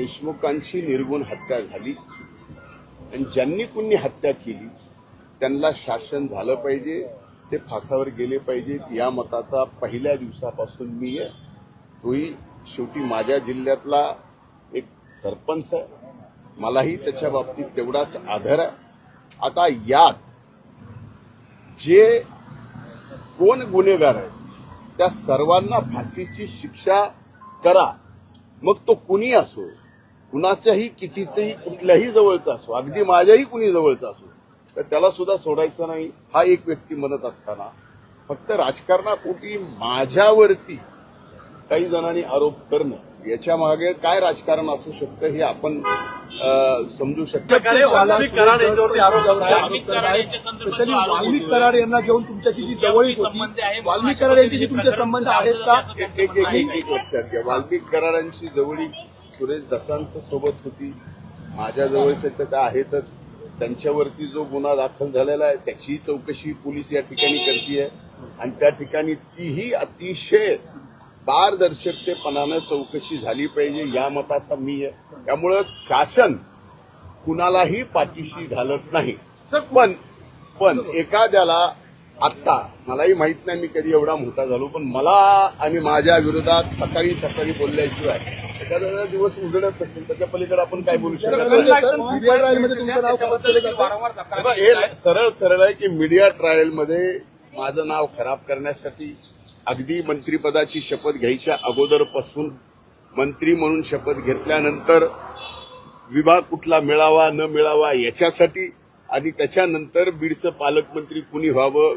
देशमुखांची निर्गुण हत्या झाली. आणि ज्यांनी कुणी हत्या केली त्यांना शासन झालं पाहिजे ते फासावर गेले पाहिजेत या मताचा पहिल्या दिवसापासून मी आहे. तोही शेवटी माझ्या जिल्ह्यातला एक सरपंच आहे. मलाही त्याच्या बाबतीत तेवढाच आधार आहे. आता यात जे कोण गुन्हेगार आहेत त्या सर्वांना फाशीची शिक्षा करा. मग तो कुणी असो कुणाच्याही कितीचंही कुठल्याही जवळचा असो अगदी माझ्याही कुणी जवळचा असो तर त्याला सुद्धा सोडायचं नाही हा एक व्यक्ती म्हणत असताना. फक्त राजकारणापोटी माझ्यावरती काही जणांनी आरोप करणं याच्या मागे काय राजकारण असू शकतं हे आपण समजू शकतो स्पेशली वाल्मिक. कराड यांना घेऊन तुमच्याशी जी जवळीक होती वाल्मिक कराड यांची जी तुमचे संबंध आहेत का? एक एक एक एक एक लक्षात घ्या. वाल्मिक करारांची जवळी सुरेश दसांच्या सोबत होती. माझ्या जवळच्या तर त्या आहेतच. त्यांच्यावरती जो गुन्हा दाखल झालेला आहे त्याची चौकशी पोलीस या ठिकाणी करते आणि त्या ठिकाणी तीही अतिशय पारदर्शकतेपणानं चौकशी झाली पाहिजे या मताचा मी आहे. त्यामुळं शासन कुणालाही पाठीशी घालत नाही. पण पण एखाद्याला आत्ता मलाही माहीत नाही मी कधी एवढा मोठा झालो पण मला आणि माझ्या विरोधात सकाळी सकाळी बोलल्याशिवाय एखाद्या दिवस उजळत असेल त्याच्या पलीकडे आपण काय बोलू शकत बघा, हे सरळ सरळ आहे की मीडिया ट्रायलमध्ये माझं नाव खराब करण्यासाठी अगदी मंत्रीपदाची शपथ घ्यायच्या अगोदरपासून मंत्री म्हणून शपथ घेतल्यानंतर विभाग कुठला मिळावा न मिळावा याच्यासाठी आणि त्याच्यानंतर बीडचं पालकमंत्री कुणी व्हावं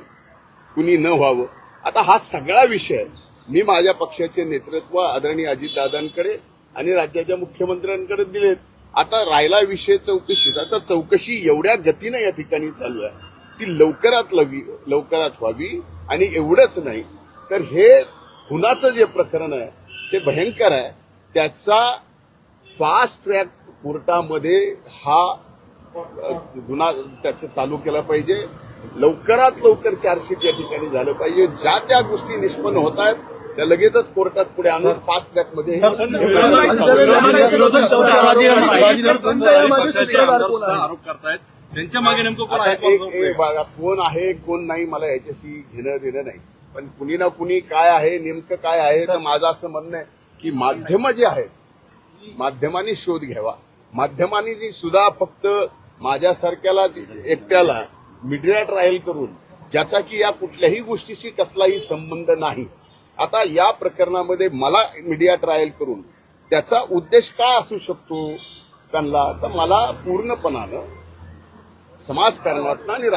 कुणी न व्हावं. आता हा सगळा विषय मी माझ्या पक्षाचे नेतृत्व आदरणीय अजितदादांकडे आणि राज्याच्या मुख्यमंत्र्यांकडे दिलेत. आता राहिला विषय चौकशीचा आता चौकशी एवढ्या गतीनं या ठिकाणी चालू आहे. ती लवकरात लवी लवकरात व्हावी आणि एवढंच नाही तर हे खुनाचं जे प्रकरण आहे ते भयंकर आहे. त्याचा फास्ट ट्रॅक कोर्टामध्ये हा गुन्हा त्याचं चालू केला पाहिजे. लवकरात लवकर चार्जशीट या ठिकाणी झालं पाहिजे. ज्या त्या गोष्टी निष्पन्न होत आहेत त्या लगेचच कोर्टात पुढे आणून फास्ट हे- कोण आहे आरोप करतायत त्यांच्या मागे नेमकं कोण आहे एक कोण कोण आहे कोण नाही मला याच्याशी घेणं देणं नाही पण कुणी ना कुणी काय आहे नेमकं काय आहे तर माझं असं म्हणणं आहे की माध्यम जे आहेत माध्यमांनी शोध घ्यावा माध्यमांनी सुद्धा फक्त माझ्यासारख्यालाच एकट्याला मीडिया ट्रायल करून ज्याचा की या कुठल्याही गोष्टीशी कसलाही संबंध नाही आता या प्रकरणामध्ये मला मीडिया ट्रायल करून त्याचा उद्देश काय असू शकतो त्यांना तर मला पूर्णपणानं समाजकारणातनं आणि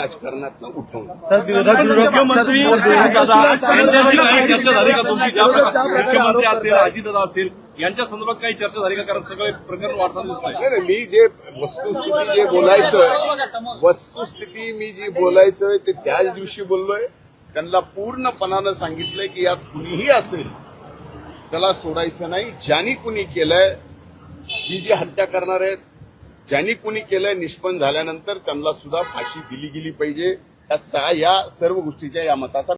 असेल अजितदादा असेल यांच्या संदर्भात काही चर्चा झाली का कारण सगळे प्रकरण वाढताना मी जे वस्तुस्थिती जे बोलायचं वस्तुस्थिती मी जी बोलायचं ते त्याच दिवशी बोललोय त्यांना पूर्णपणानं सांगितलंय की यात कुणीही असेल त्याला सोडायचं नाही. ज्यांनी कुणी केलंय ही जी हत्या करणार आहेत ज्यांनी कुणी केलंय निष्पन्न झाल्यानंतर त्यांना सुद्धा फाशी दिली गेली पाहिजे. या या सर्व गोष्टीच्या या मताचा